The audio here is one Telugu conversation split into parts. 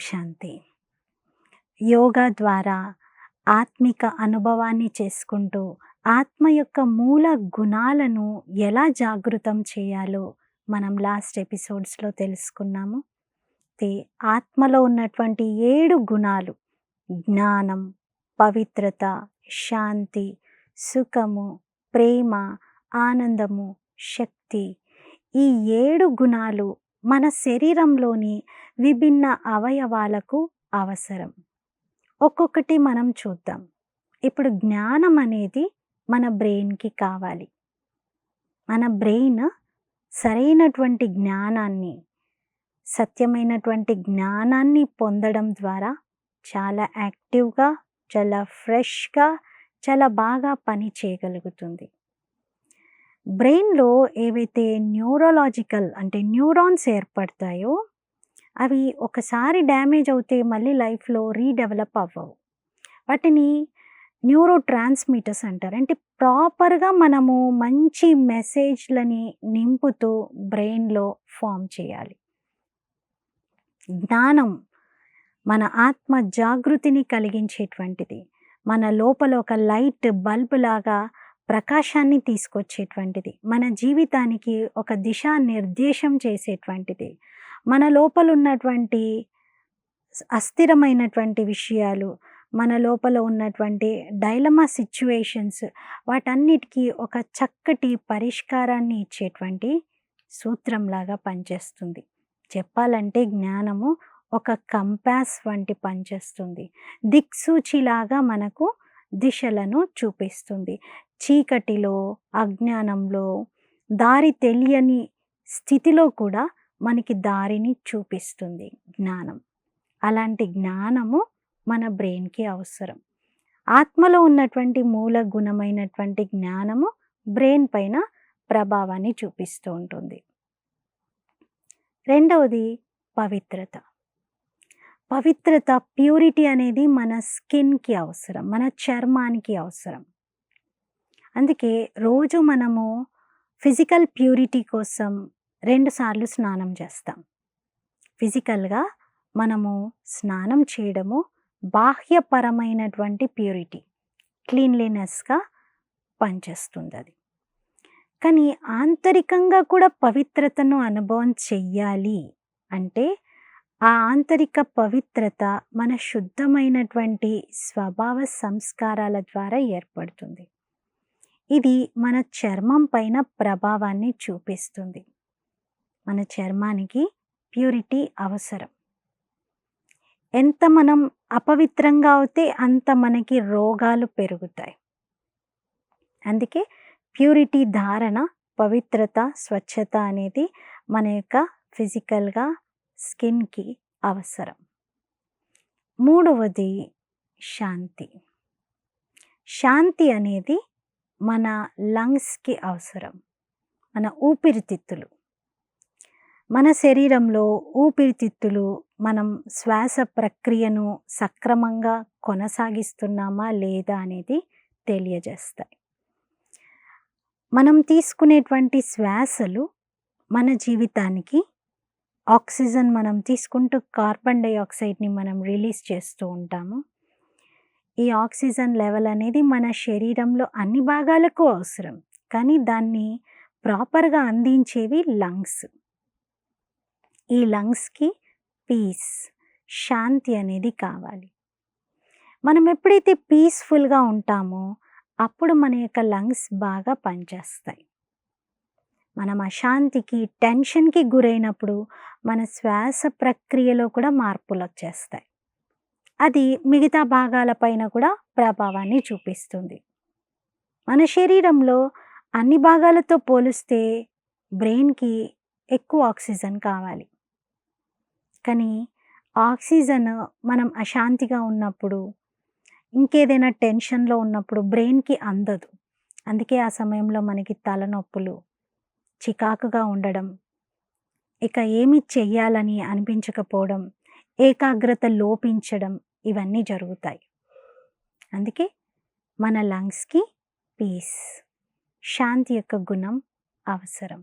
శాంతి. యోగా ద్వారా ఆత్మిక అనుభవాన్ని చేసుకుంటూ ఆత్మ యొక్క మూల గుణాలను ఎలా జాగృతం చేయాలో మనం లాస్ట్ ఎపిసోడ్స్లో తెలుసుకున్నాము. ఆత్మలో ఉన్నటువంటి ఏడు గుణాలు జ్ఞానం పవిత్రత శాంతి సుఖము ప్రేమ ఆనందము శక్తి. ఈ ఏడు గుణాలు మన శరీరంలోని విభిన్న అవయవాలకు అవసరం. ఒక్కొక్కటి మనం చూద్దాం. ఇప్పుడు జ్ఞానం అనేది మన బ్రెయిన్కి కావాలి. మన బ్రెయిన్ సరైనటువంటి జ్ఞానాన్ని సత్యమైనటువంటి జ్ఞానాన్ని పొందడం ద్వారా చాలా యాక్టివ్గా చాలా ఫ్రెష్గా చాలా బాగా పని చేయగలుగుతుంది. బ్రెయిన్లో ఏవైతే న్యూరోలాజికల్ అంటే న్యూరాన్స్ ఏర్పడతాయో అవి ఒకసారి డ్యామేజ్ అవుతే మళ్ళీ లైఫ్లో రీడెవలప్ అవ్వవు. వాటిని న్యూరో ట్రాన్స్మిటర్స్ అంటారు. అంటే ప్రాపర్గా మనము మంచి మెసేజ్లని నింపుతూ బ్రెయిన్లో ఫామ్ చేయాలి. జ్ఞానం మన ఆత్మ జాగృతిని కలిగించేటువంటిది. మన లోపల ఒక లైట్ బల్బ్ లాగా ప్రకాశాన్ని తీసుకొచ్చేటువంటిది. మన జీవితానికి ఒక దిశా నిర్దేశం చేసేటువంటిది. మన లోపల ఉన్నటువంటి అస్థిరమైనటువంటి విషయాలు మన లోపల ఉన్నటువంటి డైలమా సిచ్యువేషన్స్ వాటన్నిటికీ ఒక చక్కటి పరిష్కారాన్ని ఇచ్చేటువంటి సూత్రంలాగా పనిచేస్తుంది. చెప్పాలంటే జ్ఞానము ఒక కంపాస్ వంటి పనిచేస్తుంది. దిక్సూచిలాగా మనకు దిశలను చూపిస్తుంది. చీకటిలో అజ్ఞానంలో దారి తెలియని స్థితిలో కూడా మనకి దారిని చూపిస్తుంది జ్ఞానం. అలాంటి జ్ఞానము మన బ్రెయిన్కి అవసరం. ఆత్మలో ఉన్నటువంటి మూల గుణమైనటువంటి జ్ఞానము బ్రెయిన్ పైన ప్రభావాన్ని చూపిస్తూ ఉంటుంది. రెండవది పవిత్రత. పవిత్రత ప్యూరిటీ అనేది మన స్కిన్కి అవసరం మన చర్మానికి అవసరం. అందుకే రోజు మనము ఫిజికల్ ప్యూరిటీ కోసం రెండుసార్లు స్నానం చేస్తాం. ఫిజికల్గా మనము స్నానం చేయడము బాహ్యపరమైనటువంటి ప్యూరిటీ క్లీన్లీనెస్గా పనిచేస్తుంది అది కానీ ఆంతరికంగా కూడా పవిత్రతను అనుభవం చెయ్యాలి అంటే ఆ ఆంతరిక పవిత్రత మన శుద్ధమైనటువంటి స్వభావ సంస్కారాల ద్వారా ఏర్పడుతుంది. ఇది మన చర్మం పైన ప్రభావాన్ని చూపిస్తుంది. మన చర్మానికి ప్యూరిటీ అవసరం. ఎంత మనం అపవిత్రంగా అవుతే అంత మనకి రోగాలు పెరుగుతాయి. అందుకే ప్యూరిటీ ధారణ పవిత్రత స్వచ్ఛత అనేది మన యొక్క ఫిజికల్గా స్కిన్కి అవసరం. మూడవది శాంతి. శాంతి అనేది మన లంగ్స్కి అవసరం. మన ఊపిరితిత్తులు. మన శరీరంలో ఊపిరితిత్తులు మనం శ్వాస ప్రక్రియను సక్రమంగా కొనసాగిస్తున్నామా లేదా అనేది తెలియజేస్తాయి. మనం తీసుకునేటువంటి శ్వాసలు మన జీవితానికి ఆక్సిజన్ మనం తీసుకుంటూ కార్బన్ డైఆక్సైడ్ని మనం రిలీజ్ చేస్తూ ఉంటాము. ఈ ఆక్సిజన్ లెవెల్ అనేది మన శరీరంలో అన్ని భాగాలకు అవసరం కానీ దాన్ని ప్రాపర్గా అందించేవి లంగ్స్. ఈ లంగ్స్కి పీస్ శాంతి అనేది కావాలి. మనం ఎప్పుడైతే పీస్ఫుల్గా ఉంటామో అప్పుడు మన యొక్క లంగ్స్ బాగా పనిచేస్తాయి. మనం అశాంతికి టెన్షన్కి గురైనప్పుడు మన శ్వాస ప్రక్రియలో కూడా మార్పులు వచ్చేస్తాయి. అది మిగతా భాగాలపైన కూడా ప్రభావాన్ని చూపిస్తుంది. మన శరీరంలో అన్ని భాగాలతో పోలిస్తే బ్రెయిన్కి ఎక్కువ ఆక్సిజన్ కావాలి. కానీ ఆక్సిజన్ మనం అశాంతిగా ఉన్నప్పుడు ఇంకేదైనా టెన్షన్లో ఉన్నప్పుడు బ్రెయిన్కి అందదు. అందుకే ఆ సమయంలో మనకి తలనొప్పులు చికాకుగా ఉండడం ఇక ఏమి చెయ్యాలని అనిపించకపోవడం ఏకాగ్రత లోపించడం ఇవన్నీ జరుగుతాయి. అందుకే మన లంగ్స్కి పీస్ శాంతి యొక్క గుణం అవసరం.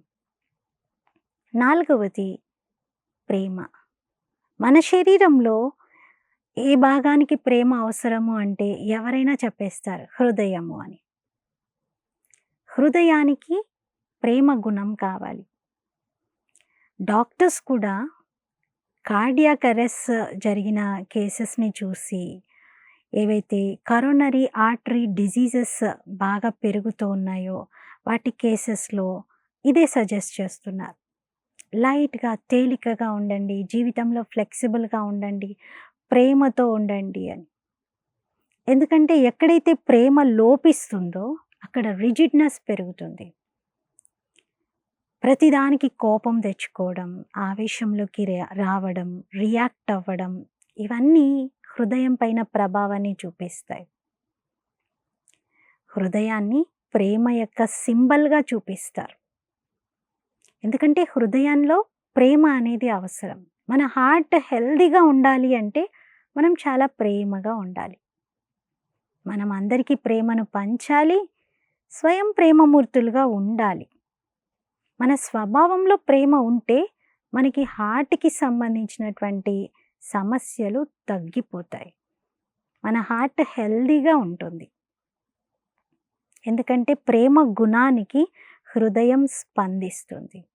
నాలుగవది ప్రేమ. మన శరీరంలో ఏ భాగానికి ప్రేమ అవసరము అంటే ఎవరైనా చెప్పేస్తారు హృదయము అని. హృదయానికి ప్రేమ గుణం కావాలి. డాక్టర్స్ కూడా కార్డియాక్ అరెస్ట్ జరిగిన కేసెస్‌ని చూసి, ఏవైతే కరోనరీ ఆర్టరీ డిసీజెస్ బాగా పెరుగుతూ ఉన్నాయో, వాటి కేసెస్‌లో ఇదే సజెస్ట్ చేస్తున్నారు. లైట్‌గా, తేలికగా ఉండండి. జీవితంలో ఫ్లెక్సిబుల్‌గా ఉండండి. ప్రేమతో ఉండండి అని. ఎందుకంటే ఎక్కడైతే ప్రేమ లోపిస్తుందో అక్కడ రిజిడ్‌నెస్ పెరుగుతుంది. ప్రతిదానికి కోపం తెచ్చుకోవడం, ఆవేశంలోకి రావడం, రియాక్ట్ అవ్వడం ఇవన్నీ హృదయం పైన ప్రభావాన్ని చూపిస్తాయి. హృదయాన్ని ప్రేమ యొక్క సింబల్‌గా చూపిస్తారు. ఎందుకంటే హృదయంలో ప్రేమ అనేది అవసరం. మన హార్ట్ హెల్దీగా ఉండాలి అంటే మనం చాలా ప్రేమగా ఉండాలి. మనం అందరికీ ప్రేమను పంచాలి. స్వయం ప్రేమమూర్తులుగా ఉండాలి. మన స్వభావంలో ప్రేమ ఉంటే మనకి హార్ట్‌కి సంబంధించినటువంటి సమస్యలు తగ్గిపోతాయి. మన హార్ట్ హెల్దీగా ఉంటుంది. ఎందుకంటే ప్రేమ గుణానికి హృదయం స్పందిస్తుంది.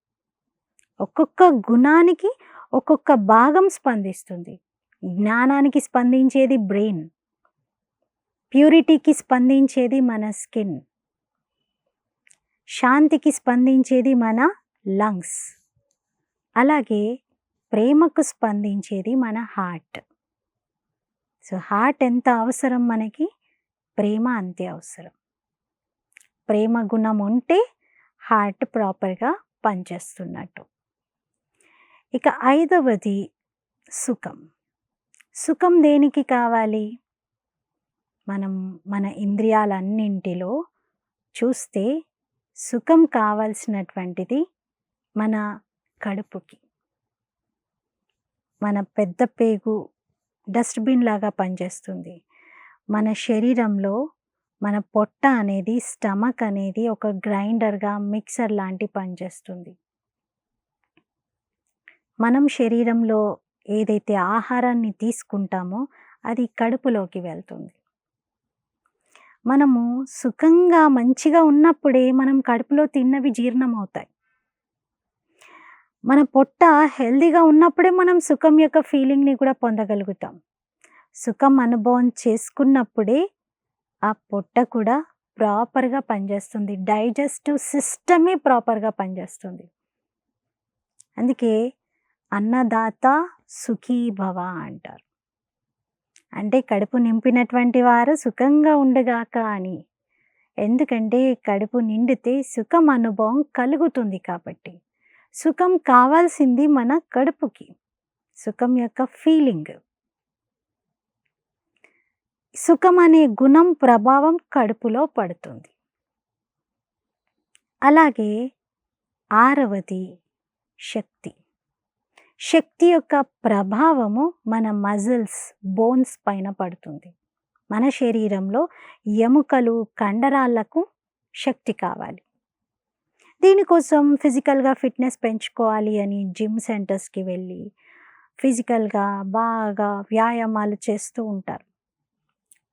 ఒక్కొక్క గుణానికి ఒక్కొక్క భాగం స్పందిస్తుంది. జ్ఞానానికి స్పందించేది బ్రెయిన్. ప్యూరిటీకి స్పందించేది మన స్కిన్. శాంతికి స్పందించేది మన లంగ్స్. అలాగే ప్రేమకు స్పందించేది మన హార్ట్. సో, హార్ట్ ఎంత అవసరం మనకి, ప్రేమ అంతే అవసరం. ప్రేమ గుణం ఉంటే హార్ట్ ప్రాపర్‌గా పనిచేస్తున్నట్టు. ఇక ఐదవది సుఖం. సుఖం దేనికి కావాలి? మనం మన ఇంద్రియాలన్నింటిలో చూస్తే సుఖం కావాల్సినటువంటిది మన కడుపుకి. మన పెద్ద పేగు డస్ట్‌బిన్ లాగా పనిచేస్తుంది. మన శరీరంలో మన పొట్ట అనేది, స్టమక్ అనేది ఒక గ్రైండర్‌గా, మిక్సర్ లాంటి పనిచేస్తుంది. మనం శరీరంలో ఏదైతే ఆహారాన్ని తీసుకుంటామో అది కడుపులోకి వెళ్తుంది. మనము సుఖంగా, మంచిగా ఉన్నప్పుడే మనం కడుపులో తిన్నవి జీర్ణమవుతాయి. మన పొట్ట హెల్దీగా ఉన్నప్పుడే మనం సుఖం యొక్క ఫీలింగ్‌ని కూడా పొందగలుగుతాం. సుఖం అనుభవం చేసుకున్నప్పుడే ఆ పొట్ట కూడా ప్రాపర్‌గా పనిచేస్తుంది. డైజెస్టివ్ సిస్టమే ప్రాపర్‌గా పనిచేస్తుంది. అందుకే అన్నదాత సుఖీభవ అంటారు. అంటే కడుపు నింపినటువంటి వారు సుఖంగా ఉండగాక అని. ఎందుకంటే కడుపు నిండితే సుఖం అనుభవం కలుగుతుంది కాబట్టి. సుఖం కావాల్సింది మన కడుపుకి. సుఖం యొక్క ఫీలింగ్. సుఖం అనే గుణం ప్రభావం కడుపులో పడుతుంది. అలాగే ఆరవది శక్తి. శక్తి యొక్క ప్రభావము మన మజిల్స్, బోన్స్ పైన పడుతుంది. మన శరీరంలో ఎముకలు, కండరాలకు శక్తి కావాలి. దీనికోసం ఫిజికల్‌గా ఫిట్‌నెస్ పెంచుకోవాలి అని జిమ్ సెంటర్స్‌కి వెళ్ళి, ఫిజికల్‌గా బాగా వ్యాయామాలు చేస్తూ ఉంటారు.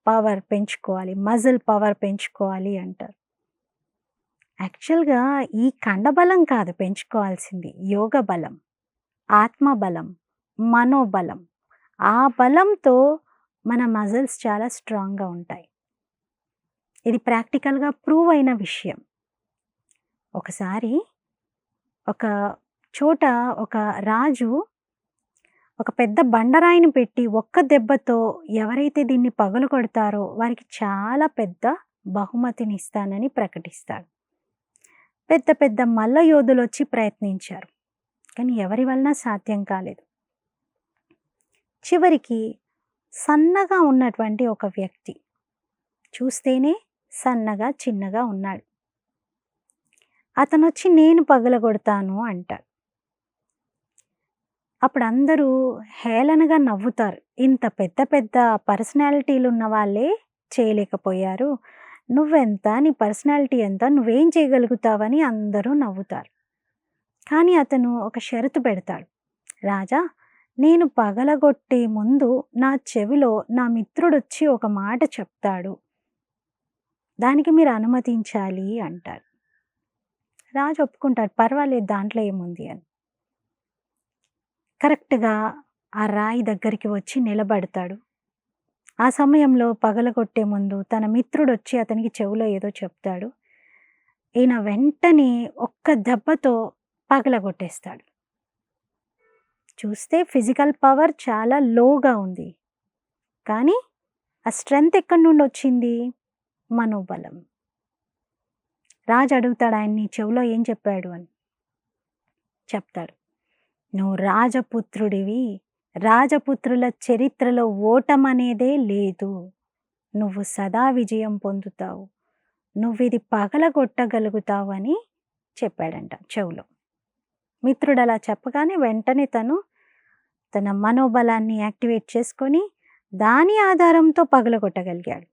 పవర్ పెంచుకోవాలి, మజిల్ పవర్ పెంచుకోవాలి అంటారు. యాక్చువల్‌గా ఈ కండబలం కాదు పెంచుకోవాల్సింది. యోగ బలం, ఆత్మబలం, మనోబలం. ఆ బలంతో మన మజిల్స్ చాలా స్ట్రాంగ్‌గా ఉంటాయి. ఇది ప్రాక్టికల్‌గా ప్రూవ్ అయిన విషయం. ఒకసారి ఒక చోట ఒక రాజు ఒక పెద్ద బండరాయిని పెట్టి ఒక్క దెబ్బతో ఎవరైతే దీన్ని పగలగొడతారో వారికి చాలా పెద్ద బహుమతినిస్తానని ప్రకటిస్తాడు. పెద్ద పెద్ద మల్ల యోధులొచ్చి ప్రయత్నించారు. కానీ ఎవరి వలన సాధ్యం కాలేదు. చివరికి సన్నగా ఉన్నటువంటి ఒక వ్యక్తి. చూస్తేనే సన్నగా, చిన్నగా ఉన్నాడు. అతనొచ్చి నేను పగలగొడతాను అంటాడు. అప్పుడు అందరూ హేళనగా నవ్వుతారు. ఇంత పెద్ద పెద్ద పర్సనాలిటీలు ఉన్న వాళ్ళే చేయలేకపోయారు. నువ్వెంత? నీ పర్సనాలిటీ ఎంత? నువ్వేం చేయగలుగుతావని అందరూ నవ్వుతారు. కానీ అతను ఒక షరతు పెడతాడు. రాజా నేను పగలగొట్టే ముందు నా చెవిలో నా మిత్రుడొచ్చి ఒక మాట చెప్తాడు. దానికి మీరు అనుమతించాలి అంటారు. రాజు ఒప్పుకుంటాడు. పర్వాలేదు దాంట్లో ఏముంది అని. కరెక్ట్‌గా ఆ రాయి దగ్గరికి వచ్చి నిలబడతాడు. ఆ సమయంలో పగలగొట్టే ముందు తన మిత్రుడు వచ్చి అతనికి చెవులో ఏదో చెప్తాడు. ఈయన వెంటనే ఒక్క దెబ్బతో పగలగొట్టేస్తాడు. చూస్తే ఫిజికల్ పవర్ చాలా లోగా ఉంది. కానీ ఆ స్ట్రెంత్ ఎక్కడి నుండి వచ్చింది మనోబలం. రాజు అడుగుతాడు ఆయన్ని చెవులో ఏం చెప్పాడు అని. చెప్తాడు. నువ్వు రాజపుత్రుడివి. రాజపుత్రుల చరిత్రలో ఓటమనేదే లేదు. నువ్వు సదా విజయం పొందుతావు. నువ్విది పగలగొట్టగలుగుతావు అని చెప్పాడంట చెవులో మిత్రుడు అలా చెప్పగానే వెంటనే తను తన మనోబలాన్ని యాక్టివేట్ చేసుకొని దాని ఆధారంతో పగలగొట్టగలిగాడు.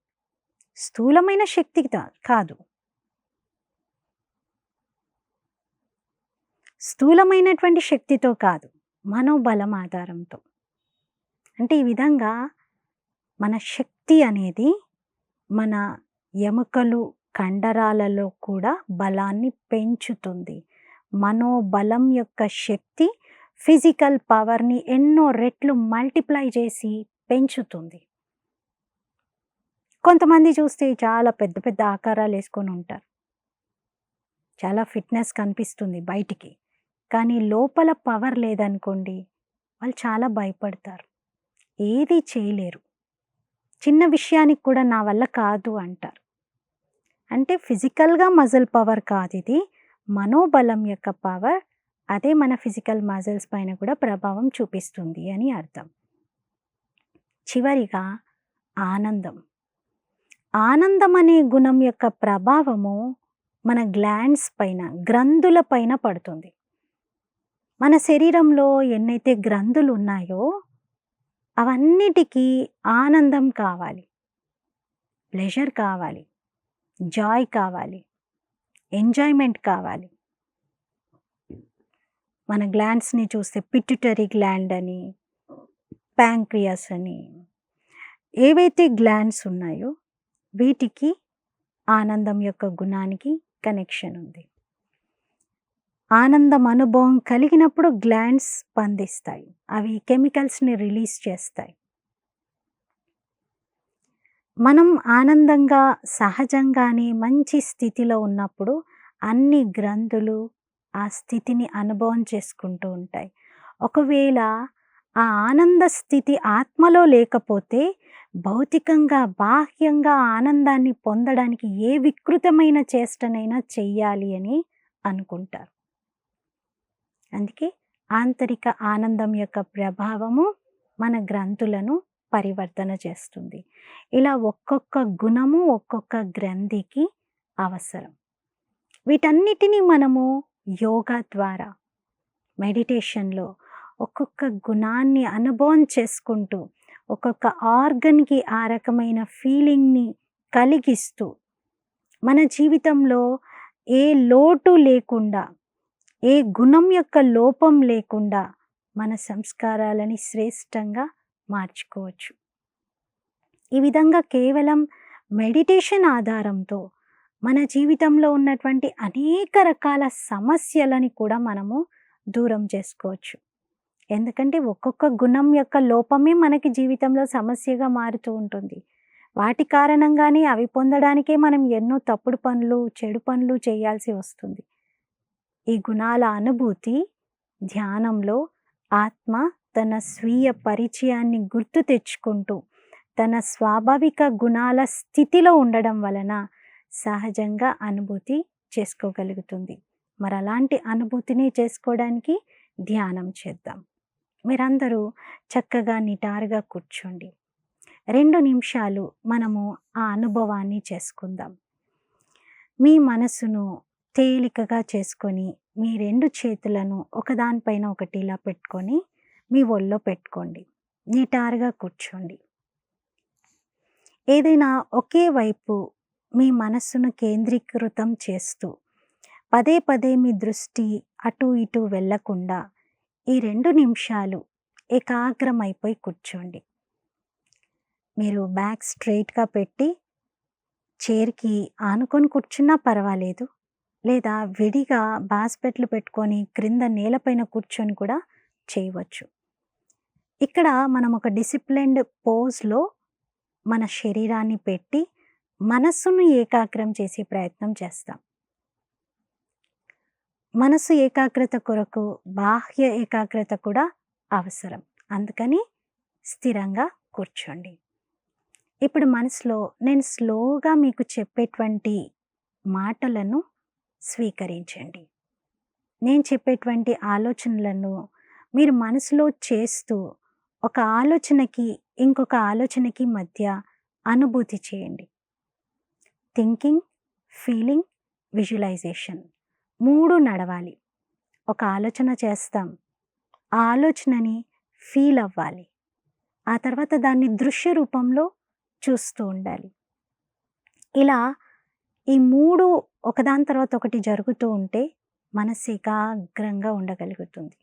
స్థూలమైన శక్తి కాదు. స్థూలమైనటువంటి శక్తితో కాదు. మనోబలం ఆధారంతో. అంటే ఈ విధంగా మన శక్తి అనేది మన ఎముకలు, కండరాలలో కూడా బలాన్ని పెంచుతుంది. మనోబలం యొక్క శక్తి ఫిజికల్ పవర్‌ని ఎన్నో రెట్లు మల్టిప్లై చేసి పెంచుతుంది. కొంతమంది చూస్తే చాలా పెద్ద పెద్ద ఆకారాలు వేసుకొని ఉంటారు. చాలా ఫిట్‌నెస్ కనిపిస్తుంది బయటికి. కానీ లోపల పవర్ లేదనుకోండి, వాళ్ళు చాలా భయపడతారు. ఏది చేయలేరు. చిన్న విషయానికి కూడా నా వల్ల కాదు అంటారు. అంటే ఫిజికల్‌గా మజిల్ పవర్ కాదు ఇది మనోబలం యొక్క పవర్ అదే మన ఫిజికల్ మజిల్స్ పైన కూడా ప్రభావం చూపిస్తుంది అని అర్థం. చివరిగా ఆనందం. ఆనందం అనే గుణం యొక్క ప్రభావము మన గ్లాండ్స్ పైన, గ్రంథుల పైన పడుతుంది. మన శరీరంలో ఎన్నైతే గ్రంథులు ఉన్నాయో అవన్నిటికీ ఆనందం కావాలి. ప్లెజర్ కావాలి. జాయ్ కావాలి. ఎంజాయ్‌మెంట్ కావాలి. మన గ్లాండ్స్‌ని చూస్తే పిట్యుటరీ గ్లాండ్ అని, ప్యాంక్రియాస్ అని ఏవైతే గ్లాండ్స్ ఉన్నాయో వీటికి ఆనందం యొక్క గుణానికి కనెక్షన్ ఉంది. ఆనందం అనుభవం కలిగినప్పుడు గ్లాండ్స్ స్పందిస్తాయి. అవి కెమికల్స్‌ని రిలీజ్ చేస్తాయి. మనం ఆనందంగా సహజంగానే మంచి స్థితిలో ఉన్నప్పుడు అన్ని గ్రంథులు ఆ స్థితిని అనుభవం చేసుకుంటూ ఉంటాయి. ఒకవేళ ఆ ఆనంద స్థితి ఆత్మలో లేకపోతే భౌతికంగా, బాహ్యంగా ఆనందాన్ని పొందడానికి ఏ వికృతమైన చేష్టనైనా చెయ్యాలి అని అనుకుంటారు. అందుకే ఆంతరిక ఆనందం యొక్క ప్రభావము మన గ్రంథులను పరివర్తన చేస్తుంది. ఇలా ఒక్కొక్క గుణము, ఒక్కొక్క గ్రంథికి అవసరం. వీటన్నిటిని మనము యోగా ద్వారా, మెడిటేషన్‌లో ఒక్కొక్క గుణాన్ని అనుభవం చేసుకుంటూ, ఒక్కొక్క ఆర్గన్‌కి ఆ రకమైన ఫీలింగ్‌ని కలిగిస్తూ, మన జీవితంలో ఏ లోటు లేకుండా, ఏ గుణం యొక్క లోపం లేకుండా మన సంస్కారాలని శ్రేష్టంగా మార్చుకోవచ్చు. ఈ విధంగా కేవలం మెడిటేషన్ ఆధారంతో మన జీవితంలో ఉన్నటువంటి అనేక రకాల సమస్యలని కూడా మనము దూరం చేసుకోవచ్చు. ఎందుకంటే ఒక్కొక్క గుణం యొక్క లోపమే మనకి జీవితంలో సమస్యగా మారుతూ ఉంటుంది. వాటి కారణంగానే అవి పొందడానికే మనం ఎన్నో తప్పుడు పనులు, చెడు పనులు చేయాల్సి వస్తుంది. ఈ గుణాల అనుభూతి ధ్యానంలో ఆత్మ తన స్వీయ పరిచయాన్ని గుర్తు తెచ్చుకుంటూ, తన స్వాభావిక గుణాల స్థితిలో ఉండడం వలన సహజంగా అనుభూతి చేసుకోగలుగుతుంది. మరలాంటి అనుభూతిని చేసుకోవడానికి ధ్యానం చేద్దాం. మీరందరూ చక్కగా నిటారుగా కూర్చోండి. రెండు నిమిషాలు మనము ఆ అనుభవాన్ని చేసుకుందాం. మీ మనసును తేలికగా చేసుకొని, మీ రెండు చేతులను ఒకదానిపైన ఒకటి ఇలా పెట్టుకొని, మీ ఒళ్ళో పెట్టుకోండి. నిటారుగా కూర్చోండి. ఏదైనా ఒకే వైపు మీ మనస్సును కేంద్రీకృతం చేస్తూ, పదే పదే మీ దృష్టి అటు ఇటు వెళ్ళకుండా, ఈ రెండు నిమిషాలు ఏకాగ్రమైపోయి కూర్చోండి మీరు బ్యాక్ స్ట్రైట్గా పెట్టి చైర్కి ఆనుకొని కూర్చున్నా పర్వాలేదు లేదా విడిగా బాస్పెట్లు పెట్టుకొని క్రింద నేలపైన కూర్చొని కూడా చేయవచ్చు. ఇక్కడ మనం ఒక డిసిప్లిన్డ్ పోజ్లో మన శరీరాన్ని పెట్టి మనస్సును ఏకాగ్రం చేసే ప్రయత్నం చేస్తాం. మనసు ఏకాగ్రత కొరకు బాహ్య ఏకాగ్రత కూడా అవసరం. అందుకని స్థిరంగా కూర్చోండి. ఇప్పుడు మనసులో నేను స్లోగా మీకు చెప్పేటువంటి మాటలను స్వీకరించండి. నేను చెప్పేటువంటి ఆలోచనలను మీరు మనసులో చేస్తూ ఒక ఆలోచనకి ఇంకొక ఆలోచనకి మధ్య అనుభూతి చేయండి. థింకింగ్ ఫీలింగ్ విజువలైజేషన్ మూడు నడవాలి. ఒక ఆలోచన చేస్తాం. ఆ ఆలోచనని ఫీల్ అవ్వాలి. ఆ తర్వాత దాన్ని దృశ్య రూపంలో చూస్తూ ఉండాలి. ఇలా ఈ మూడు ఒకదాని తర్వాత ఒకటి జరుగుతూ ఉంటే మనసు ఏకాగ్రంగా ఉండగలుగుతుంది.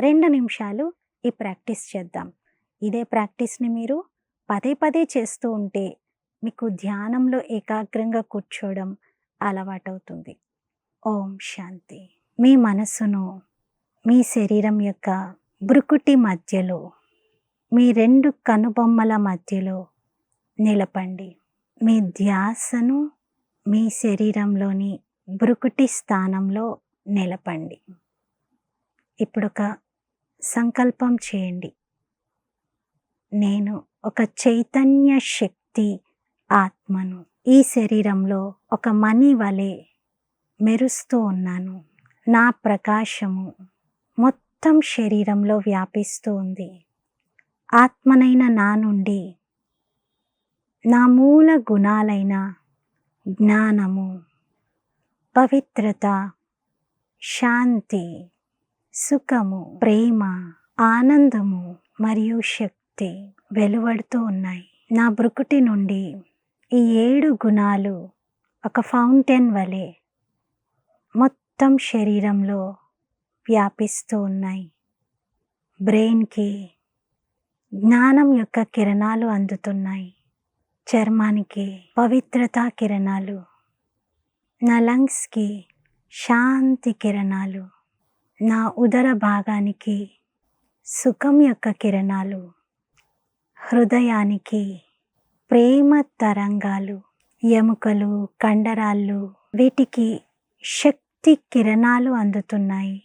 రెండు నిమిషాలు ఈ ప్రాక్టీస్ చేద్దాం. ఇదే ప్రాక్టీస్ని మీరు పదే పదే చేస్తూ ఉంటే మీకు ధ్యానంలో ఏకాగ్రంగా కూర్చోవడం అలవాటవుతుంది. ఓం శాంతి. మీ మనసును మీ శరీరం యొక్క బ్రుకుటి మధ్యలో మీ రెండు కనుబొమ్మల మధ్యలో నిలపండి. మీ ధ్యాసను మీ శరీరంలోని బ్రుకుటి స్థానంలో నిలపండి. ఇప్పుడు ఒక సంకల్పం చేయండి. నేను ఒక చైతన్య శక్తి ఆత్మను ఈ శరీరంలో ఒక మణి వలె మెరుస్తూ ఉన్నాను. నా ప్రకాశము మొత్తం శరీరంలో వ్యాపిస్తూ ఉంది. ఆత్మనైన నా నుండి నా మూల గుణాలైన జ్ఞానము పవిత్రత శాంతి సుఖము ప్రేమ ఆనందము మరియు శక్తి వెలువడుతూ ఉన్నాయి. నా బ్రుకుటి నుండి ఈ ఏడు గుణాలు ఒక ఫౌంటైన్ వలె మొత్తం శరీరంలో వ్యాపిస్తూ ఉన్నాయి. బ్రెయిన్కి జ్ఞానం యొక్క కిరణాలు అందుతున్నాయి. చర్మానికి పవిత్రతా కిరణాలు నా లంగ్స్కి శాంతి కిరణాలు నా ఉదర భాగానికి సుఖం యొక్క కిరణాలు హృదయానికి ప్రేమ తరంగాలు ఎముకలు కండరాళ్ళు వీటికి శక్తి కిరణాలు అందుతున్నాయి.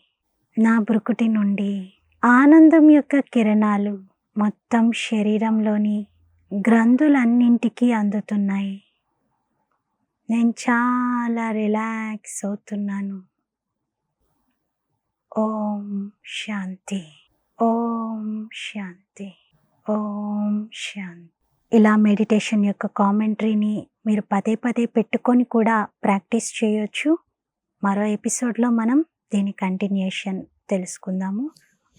నా బ్రుకుటి నుండి ఆనందం యొక్క కిరణాలు మొత్తం శరీరంలోని గ్రంథులన్నింటికి అందుతున్నాయి. నేను చాలా రిలాక్స్ అవుతున్నాను. ఓం శాంతి. ఓం శాంతి. ఓం శాంతి. ఇలా మెడిటేషన్ యొక్క కామెంటరీని మీరు పదే పదే పెట్టుకొని కూడా ప్రాక్టీస్ చేయొచ్చు. మరో ఎపిసోడ్లో మనం దీని కంటిన్యూషన్ తెలుసుకుందాము.